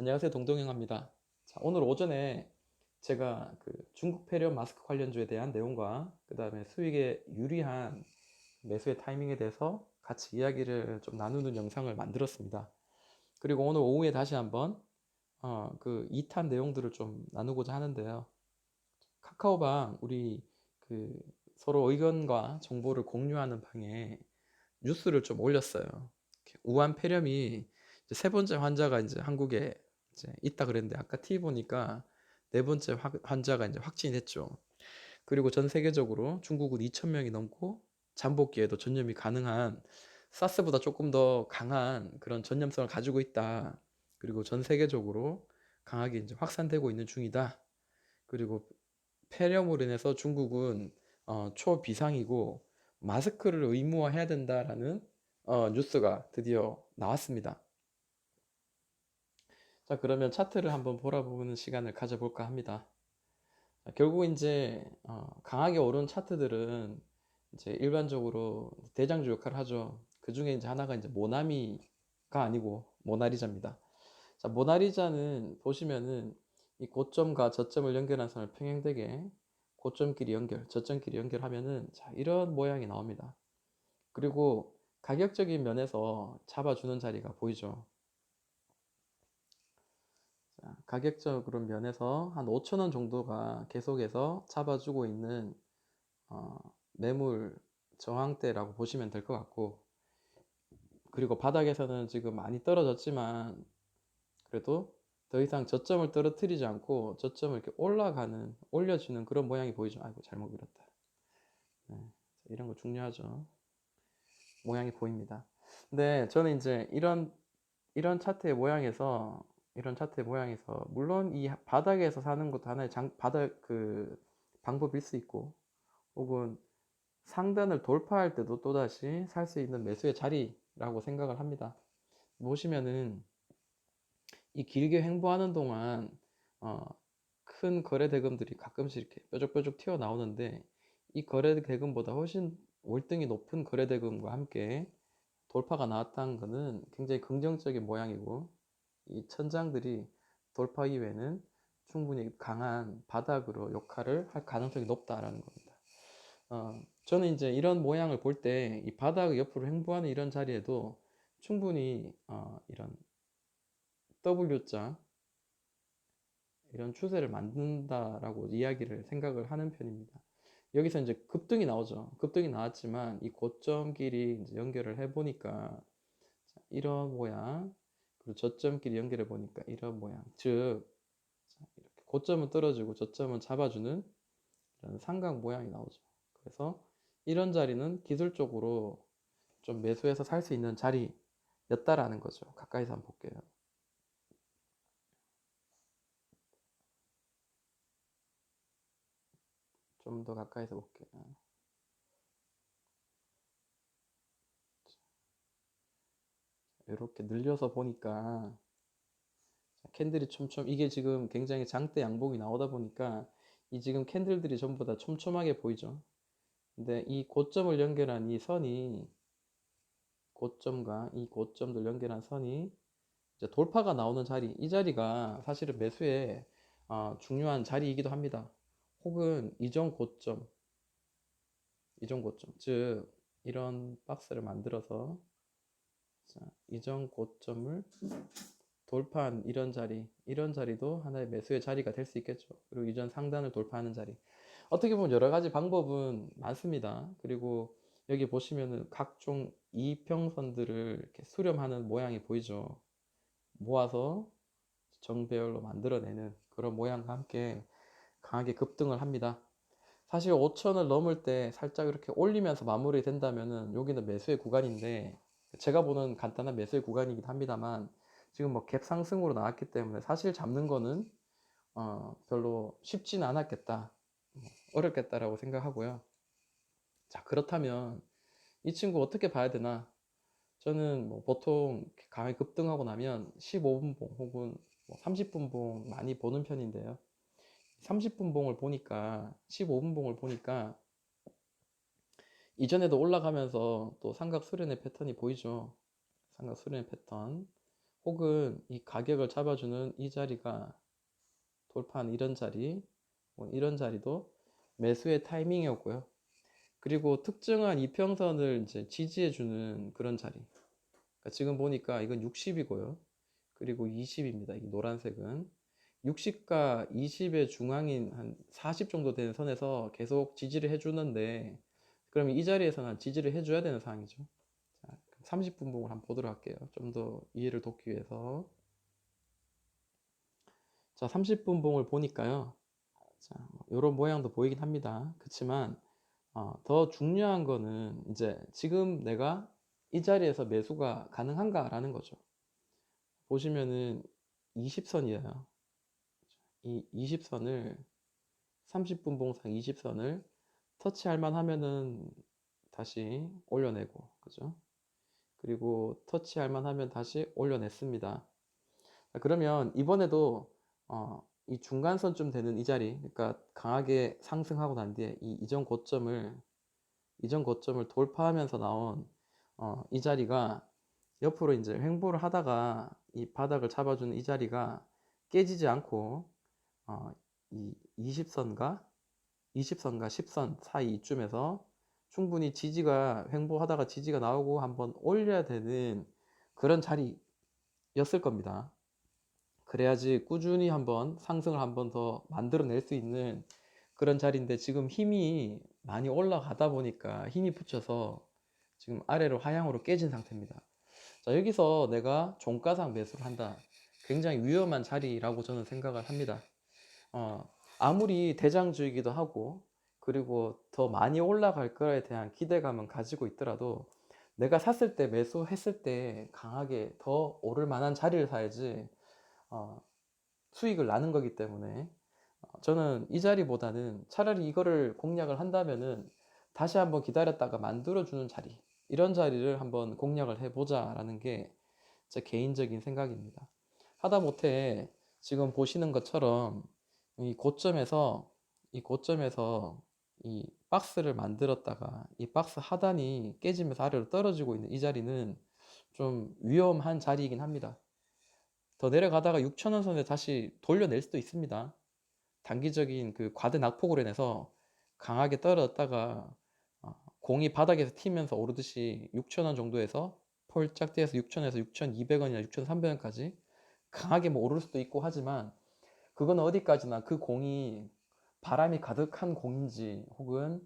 안녕하세요. 동동영합니다. 자, 오늘 오전에 제가 그 중국 폐렴 마스크 관련주에 대한 내용과 그 다음에 수익에 유리한 매수의 타이밍에 대해서 같이 이야기를 좀 나누는 영상을 만들었습니다. 그리고 오늘 오후에 다시 한번 어, 그 2탄 내용들을 좀 나누고자 하는데요. 카카오방 우리 그 서로 의견과 정보를 공유하는 방에 뉴스를 좀 올렸어요. 우한 폐렴이 세 번째 환자가 이제 한국에 이제 있다 그랬는데 아까 TV 보니까 네 번째 확- 환자가 이제 확진이 됐죠. 그리고 전 세계적으로 중국은 2,000명이 넘고 잠복기에도 전염이 가능한 사스보다 조금 더 강한 그런 전염성을 가지고 있다. 그리고 전 세계적으로 강하게 이제 확산되고 있는 중이다. 그리고 폐렴으로 인해서 중국은 어, 초비상이고 마스크를 의무화해야 된다라는 어, 뉴스가 드디어 나왔습니다. 자, 그러면 차트를 한번 보라보는 시간을 가져볼까 합니다. 자, 결국 이제 어, 강하게 오른 차트들은 이제 일반적으로 대장주 역할을 하죠. 그 중에 이제 하나가 이제 모나미가 아니고 모나리자입니다. 자, 모나리자는 보시면은 이 고점과 저점을 연결한 선을 평행되게 고점끼리 연결, 저점끼리 연결하면은 자, 이런 모양이 나옵니다. 그리고 가격적인 면에서 잡아주는 자리가 보이죠. 자, 가격적으로 면에서 한 5천원 정도가 계속해서 잡아주고 있는 어, 매물 저항대라고 보시면 될 것 같고 그리고 바닥에서는 지금 많이 떨어졌지만 그래도 더 이상 저점을 떨어뜨리지 않고 저점을 이렇게 올라가는 올려주는 그런 모양이 보이죠. 아이고 잘못 그렸다. 네, 이런 거 중요하죠. 모양이 보입니다. 근데 저는 이제 이런 이런 차트의 모양에서 이런 차트의 모양에서 물론 이 바닥에서 사는 것도 하나의 장, 바닥 그 방법일 수 있고 혹은 상단을 돌파할 때도 또다시 살 수 있는 매수의 자리라고 생각을 합니다. 보시면은 이 길게 횡보하는 동안 어, 큰 거래 대금들이 가끔씩 이렇게 뾰족뾰족 튀어나오는데 이 거래 대금보다 훨씬 월등히 높은 거래 대금과 함께 돌파가 나왔다는 것은 굉장히 긍정적인 모양이고 이 천장들이 돌파 이후에는 충분히 강한 바닥으로 역할을 할 가능성이 높다라는 겁니다. 어, 저는 이제 이런 모양을 볼 때 이 바닥 옆으로 횡보하는 이런 자리에도 충분히 어, 이런 W자 이런 추세를 만든다라고 이야기를 생각을 하는 편입니다. 여기서 이제 급등이 나오죠. 급등이 나왔지만 이 고점끼리 연결을 해 보니까 이런 모양 그리고 저점끼리 연결해 보니까 이런 모양 즉 이렇게 고점은 떨어지고 저점은 잡아주는 이런 삼각 모양이 나오죠. 그래서 이런 자리는 기술적으로 좀 매수해서 살 수 있는 자리였다라는 거죠. 가까이서 한번 볼게요. 좀 더 가까이서 볼게요. 이렇게 늘려서 보니까 캔들이 촘촘 이게 지금 굉장히 장대 양봉이 나오다 보니까 이 지금 캔들들이 전부 다 촘촘하게 보이죠. 근데 이 고점을 연결한 이 선이 고점과 이 고점들 연결한 선이 이제 돌파가 나오는 자리 이 자리가 사실은 매수의 어, 중요한 자리이기도 합니다. 혹은 이전 고점 이전 고점 즉 이런 박스를 만들어서 자, 이전 고점을 돌파한 이런 자리, 이런 자리도 하나의 매수의 자리가 될 수 있겠죠. 그리고 이전 상단을 돌파하는 자리. 어떻게 보면 여러 가지 방법은 많습니다. 그리고 여기 보시면은 각종 이평선들을 이렇게 수렴하는 모양이 보이죠. 모아서 정배열로 만들어내는 그런 모양과 함께 강하게 급등을 합니다. 사실 5천을 넘을 때 살짝 이렇게 올리면서 마무리 된다면은 여기는 매수의 구간인데 제가 보는 간단한 매수의 구간이긴 합니다만 지금 뭐 갭 상승으로 나왔기 때문에 사실 잡는 거는 어, 별로 쉽지는 않았겠다. 어렵겠다라고 생각하고요. 자 그렇다면 이 친구 어떻게 봐야 되나? 저는 뭐 보통 강하게 급등하고 나면 15분 봉 혹은 뭐 30분 봉 많이 보는 편인데요. 30분 봉을 보니까 15분 봉을 보니까 이전에도 올라가면서 또 삼각 수렴의 패턴이 보이죠 삼각 수렴의 패턴 혹은 이 가격을 잡아주는 이 자리가 돌파한 이런 자리, 뭐 이런 자리도 매수의 타이밍이었고요. 그리고 특정한 이평선을 이제 지지해주는 그런 자리. 그러니까 지금 보니까 이건 60이고요. 그리고 20입니다. 이 노란색은 60과 20의 중앙인 한 40 정도 되는 선에서 계속 지지를 해주는데 그러면 이 자리에서는 지지를 해줘야 되는 상황이죠. 자, 30분 봉을 한번 보도록 할게요. 좀 더 이해를 돕기 위해서. 자, 30분 봉을 보니까요. 자, 이런 모양도 보이긴 합니다. 그렇지만 어, 더 중요한 거는 이제 지금 내가 이 자리에서 매수가 가능한가라는 거죠. 보시면은 20선이에요. 이 20선을 30분 봉상 20선을 터치할 만 하면은 다시 올려내고 그죠? 그리고 터치할 만 하면 다시 올려냈습니다. 자, 그러면 이번에도 어, 이 중간선쯤 되는 이 자리, 그러니까 강하게 상승하고 난 뒤에 이 이전 고점을 이전 고점을 돌파하면서 나온 어, 이 자리가 옆으로 이제 횡보를 하다가 이 바닥을 잡아주는 이 자리가 깨지지 않고 어, 이 20선과 20선과 10선 사이 이쯤에서 충분히 지지가 횡보하다가 지지가 나오고 한번 올려야 되는 그런 자리였을 겁니다. 그래야지 꾸준히 한번 상승을 한번 더 만들어낼 수 있는 그런 자리인데 지금 힘이 많이 올라가다 보니까 힘이 붙여서 지금 아래로 하향으로 깨진 상태입니다. 자, 여기서 내가 종가상 매수를 한다. 굉장히 위험한 자리라고 저는 생각을 합니다. 어, 아무리 대장주이기도 하고 그리고 더 많이 올라갈 거에 대한 기대감은 가지고 있더라도 내가 샀을 때 매수했을 때 강하게 더 오를 만한 자리를 사야지 어, 수익을 나는 거기 때문에 어, 저는 이 자리보다는 차라리 이거를 공략을 한다면은 다시 한번 기다렸다가 만들어주는 자리 이런 자리를 한번 공략을 해보자라는 게 제 개인적인 생각입니다. 하다못해 지금 보시는 것처럼 이 고점에서 이 고점에서 이 박스를 만들었다가 이 박스 하단이 깨지면서 아래로 떨어지고 있는 이 자리는 좀 위험한 자리이긴 합니다. 더 내려가다가 6천원 선에 다시 돌려낼 수도 있습니다. 단기적인 그 과대 낙폭으로 인해서 강하게 떨어졌다가 어, 공이 바닥에서 튀면서 오르듯이 6천원 정도에서 폴짝 뛰어서 6천원에서 6,200원이나 6,300원까지 강하게 뭐 오를 수도 있고 하지만 그건 어디까지나 그 공이 바람이 가득한 공인지 혹은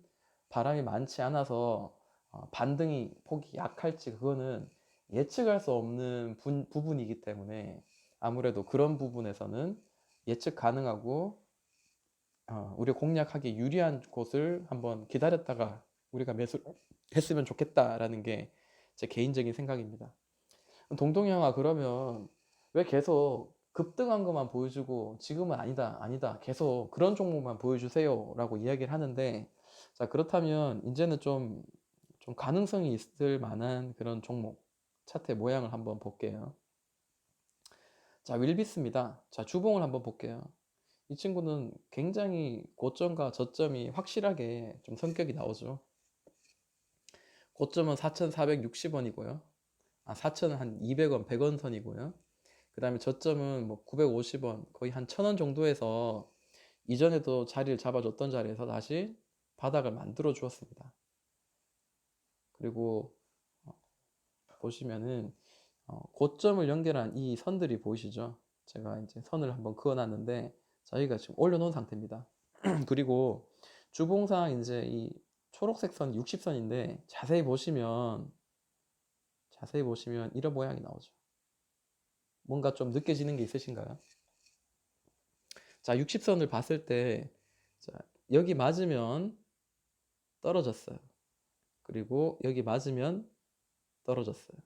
바람이 많지 않아서 어, 반등이 폭이 약할지 그거는 예측할 수 없는 부, 부분이기 때문에 아무래도 그런 부분에서는 예측 가능하고 어, 우리 공략하기 유리한 곳을 한번 기다렸다가 우리가 매수했으면 좋겠다라는 게 제 개인적인 생각입니다. 동동형아 그러면 왜 계속 급등한 것만 보여주고 지금은 아니다 아니다. 계속 그런 종목만 보여주세요 라고 이야기를 하는데 자 그렇다면 이제는 좀, 좀 가능성이 있을 만한 그런 종목 차트의 모양을 한번 볼게요. 자 윌비스입니다. 자 주봉을 한번 볼게요. 이 친구는 굉장히 고점과 저점이 확실하게 좀 성격이 나오죠. 고점은 4,460원이고요. 아 4,000은 한 200원 100원 선이고요 그 다음에 저점은 뭐 950원 거의 한 1000원 정도에서 이전에도 자리를 잡아줬던 자리에서 다시 바닥을 만들어 주었습니다. 그리고 어, 보시면은 어, 고점을 연결한 이 선들이 보이시죠? 제가 이제 선을 한번 그어놨는데 저희가 지금 올려놓은 상태입니다. 그리고 주봉상 이제 이 초록색 선 60선인데 자세히 보시면 자세히 보시면 이런 모양이 나오죠. 뭔가 좀 느껴지는 게 있으신가요? 자, 60선을 봤을 때, 자, 여기 맞으면 떨어졌어요. 그리고 여기 맞으면 떨어졌어요.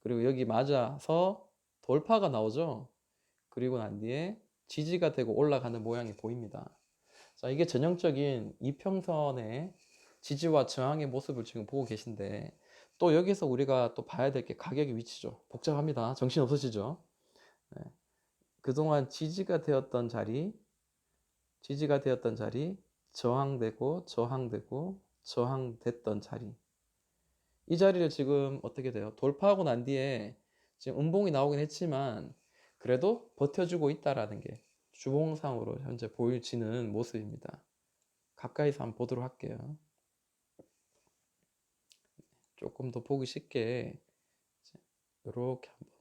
그리고 여기 맞아서 돌파가 나오죠? 그리고 난 뒤에 지지가 되고 올라가는 모양이 보입니다. 자, 이게 전형적인 이평선의 지지와 저항의 모습을 지금 보고 계신데, 또 여기서 우리가 또 봐야 될 게 가격의 위치죠. 복잡합니다. 정신 없으시죠? 네. 그동안 지지가 되었던 자리, 지지가 되었던 자리, 저항되고 저항되고 저항됐던 자리. 이 자리를 지금 어떻게 돼요? 돌파하고 난 뒤에 지금 음봉이 나오긴 했지만 그래도 버텨주고 있다라는 게 주봉상으로 현재 보여지는 모습입니다. 가까이서 한번 보도록 할게요. 조금 더 보기 쉽게 이렇게 한번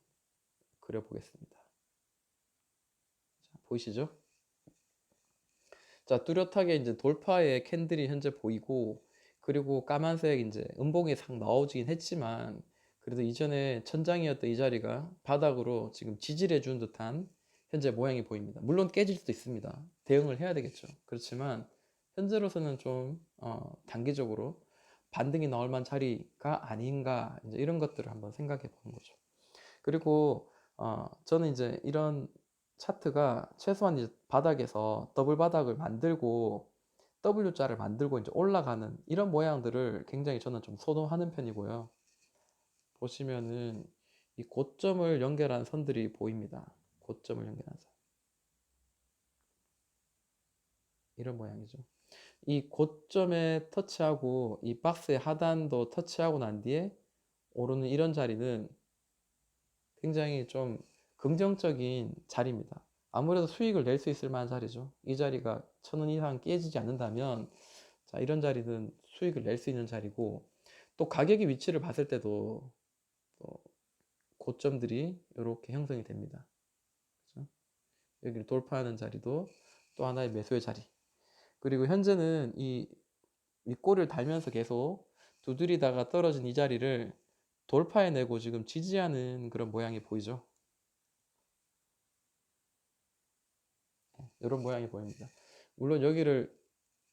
그려보겠습니다. 자, 보이시죠? 자, 뚜렷하게 이제 돌파의 캔들이 현재 보이고, 그리고 까만색 이제 음봉이 상 나오긴 했지만, 그래도 이전에 천장이었던 이 자리가 바닥으로 지금 지질해 준 듯한 현재 모양이 보입니다. 물론 깨질 수도 있습니다. 대응을 해야 되겠죠. 그렇지만, 현재로서는 좀, 어, 단기적으로 반등이 나올 만한 자리가 아닌가, 이제 이런 것들을 한번 생각해 보는 거죠. 그리고, 어, 저는 이제 이런 차트가 최소한 이제 바닥에서 더블 바닥을 만들고 W자를 만들고 이제 올라가는 이런 모양들을 굉장히 저는 좀 선호하는 편이고요. 보시면은 이 고점을 연결한 선들이 보입니다. 고점을 연결한 선. 이런 모양이죠. 이 고점에 터치하고 이 박스의 하단도 터치하고 난 뒤에 오르는 이런 자리는 굉장히 좀 긍정적인 자리입니다. 아무래도 수익을 낼 수 있을 만한 자리죠. 이 자리가 천 원 이상 깨지지 않는다면 자, 이런 자리는 수익을 낼 수 있는 자리고 또 가격의 위치를 봤을 때도 또 고점들이 이렇게 형성이 됩니다. 그렇죠? 여기를 돌파하는 자리도 또 하나의 매수의 자리. 그리고 현재는 이 윗골을 달면서 계속 두드리다가 떨어진 이 자리를 돌파해내고 지금 지지하는 그런 모양이 보이죠. 이런 모양이 보입니다. 물론 여기를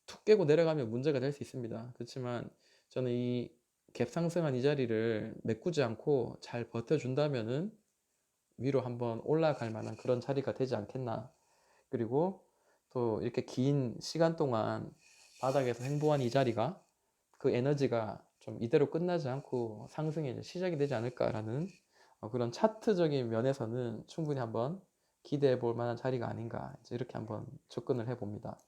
툭 깨고 내려가면 문제가 될 수 있습니다. 그렇지만 저는 이 갭 상승한 이 자리를 메꾸지 않고 잘 버텨준다면은 위로 한번 올라갈 만한 그런 자리가 되지 않겠나. 그리고 또 이렇게 긴 시간 동안 바닥에서 행보한 이 자리가 그 에너지가 좀 이대로 끝나지 않고 상승이 시작이 되지 않을까라는 어, 그런 차트적인 면에서는 충분히 한번 기대해 볼 만한 자리가 아닌가 이렇게 한번 접근을 해 봅니다.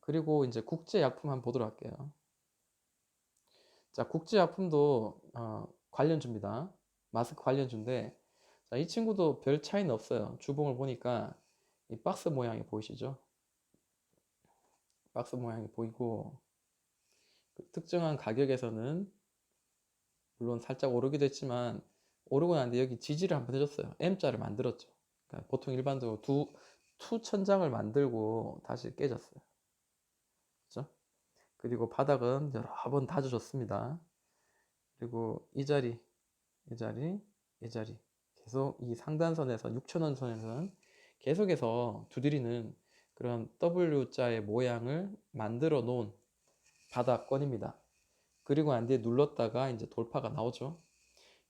그리고 이제 국제 약품 한번 보도록 할게요. 자, 국제 약품도 어, 관련주입니다. 마스크 관련주인데 자, 이 친구도 별 차이는 없어요. 주봉을 보니까 이 박스 모양이 보이시죠? 박스 모양이 보이고 그 특정한 가격에서는 물론 살짝 오르기도 했지만 오르고 난 뒤에 여기 지지를 한번 해줬어요. M자를 만들었죠. 그러니까 보통 일반적으로 두, 투 천장을 만들고 다시 깨졌어요. 그죠? 그리고 바닥은 여러 번 다져줬습니다. 그리고 이 자리, 이 자리, 이 자리. 계속 이 상단선에서 6천원 선에서는 계속해서 두드리는 그런 W자의 모양을 만들어 놓은 바닥권입니다. 그리고 안 뒤에 눌렀다가 이제 돌파가 나오죠.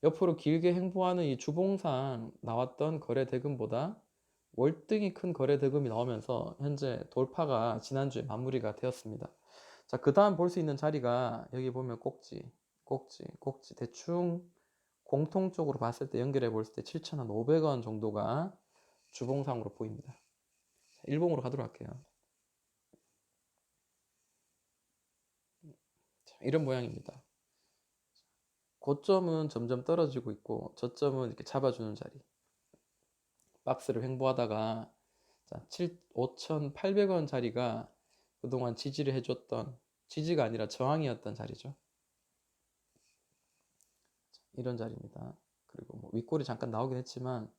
옆으로 길게 행보하는 이 주봉상 나왔던 거래 대금보다 월등히 큰 거래 대금이 나오면서 현재 돌파가 지난주에 마무리가 되었습니다. 자, 그 다음 볼 수 있는 자리가 여기 보면 꼭지, 꼭지, 꼭지 대충 공통적으로 봤을 때 연결해 볼 때 7,500원 정도가 주봉상으로 보입니다. 일봉으로 가도록 할게요. 자, 이런 모양입니다. 고점은 점점 떨어지고 있고 저점은 이렇게 잡아주는 자리. 박스를 횡보하다가 자, 7, 5,800원 자리가 그동안 지지를 해줬던 지지가 아니라 저항이었던 자리죠. 자, 이런 자리입니다. 그리고 뭐 윗골이 잠깐 나오긴 했지만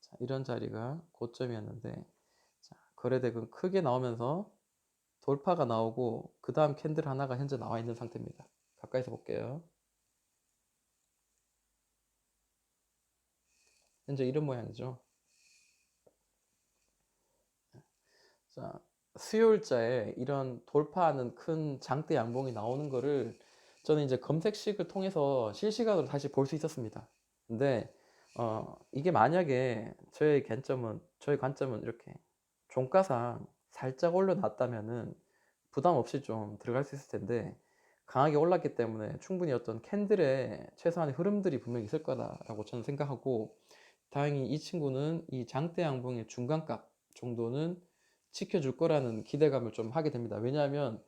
자, 이런 자리가 고점이었는데 자, 거래대금 크게 나오면서 돌파가 나오고 그 다음 캔들 하나가 현재 나와 있는 상태입니다. 가까이서 볼게요 현재 이런 모양이죠. 자, 수요일자에 이런 돌파하는 큰 장대 양봉이 나오는 거를 저는 이제 검색식을 통해서 실시간으로 다시 볼 수 있었습니다. 근데 어, 이게 만약에 저의 관점은 저의 관점은 이렇게 종가상 살짝 올려놨다면은 부담 없이 좀 들어갈 수 있을 텐데 강하게 올랐기 때문에 충분히 어떤 캔들의 최소한의 흐름들이 분명히 있을 거다라고 저는 생각하고 다행히 이 친구는 이 장대 양봉의 중간값 정도는 지켜줄 거라는 기대감을 좀 하게 됩니다. 왜냐하면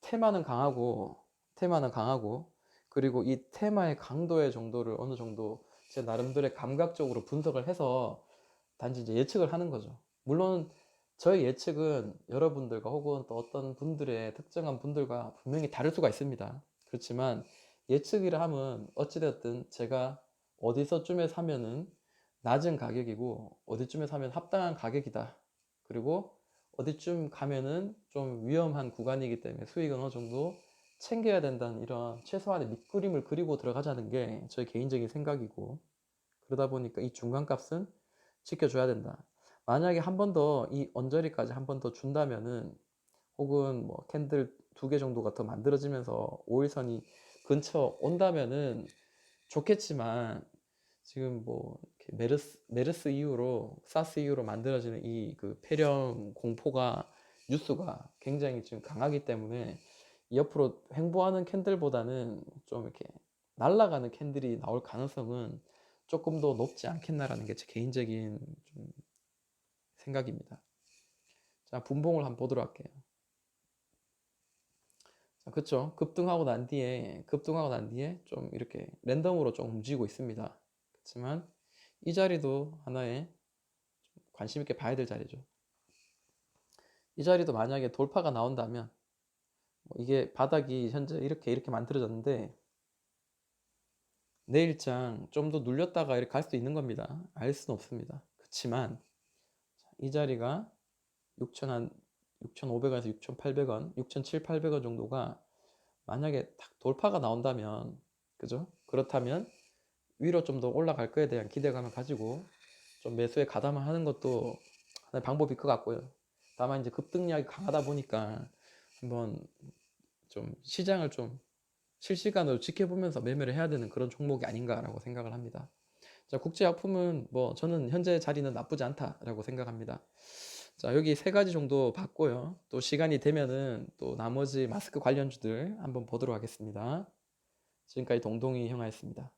테마는 강하고 테마는 강하고 그리고 이 테마의 강도의 정도를 어느 정도 제 나름대로의 감각적으로 분석을 해서 단지 이제 예측을 하는 거죠. 물론 저의 예측은 여러분들과 혹은 또 어떤 분들의 특정한 분들과 분명히 다를 수가 있습니다. 그렇지만 예측이라 함은 어찌되었든 제가 어디서쯤에 사면은 낮은 가격이고 어디쯤에 사면 합당한 가격이다. 그리고 어디쯤 가면은 좀 위험한 구간이기 때문에 수익은 어느 정도 챙겨야 된다는 이런 최소한의 밑그림을 그리고 들어가자는 게 저의 개인적인 생각이고 그러다 보니까 이 중간값은 지켜줘야 된다. 만약에 한 번 더 이 언저리까지 한 번 더 준다면은 혹은 뭐 캔들 두 개 정도가 더 만들어지면서 5일선이 근처 온다면은 좋겠지만 지금 뭐 메르스 메르스 이후로 사스 이후로 만들어지는 이 그 폐렴 공포가 뉴스가 굉장히 지금 강하기 때문에 이 옆으로 횡보하는 캔들보다는 좀 이렇게 날아가는 캔들이 나올 가능성은 조금 더 높지 않겠나라는 게 제 개인적인 좀 생각입니다. 자, 분봉을 한번 보도록 할게요. 자, 그쵸. 급등하고 난 뒤에, 급등하고 난 뒤에 좀 이렇게 랜덤으로 좀 움직이고 있습니다. 그렇지만 이 자리도 하나의 좀 관심 있게 봐야 될 자리죠. 이 자리도 만약에 돌파가 나온다면, 뭐 이게 바닥이 현재 이렇게 이렇게 만들어졌는데, 내일장 좀 더 눌렸다가 이렇게 갈 수도 있는 겁니다. 알 수는 없습니다. 그렇지만 이 자리가 6천 한 6,500원에서 6,800원, 6,700, 800원 정도가 만약에 딱 돌파가 나온다면 그죠? 그렇다면 위로 좀 더 올라갈 거에 대한 기대감을 가지고 좀 매수에 가담을 하는 것도 하나의 방법일 것 같고요. 다만 이제 급등력이 강하다 보니까 한번 좀 시장을 좀 실시간으로 지켜보면서 매매를 해야 되는 그런 종목이 아닌가라고 생각을 합니다. 자, 국제약품은 뭐 저는 현재 자리는 나쁘지 않다라고 생각합니다. 자, 여기 세 가지 정도 봤고요. 또 시간이 되면은 또 나머지 마스크 관련주들 한번 보도록 하겠습니다. 지금까지 동동이 형아였습니다.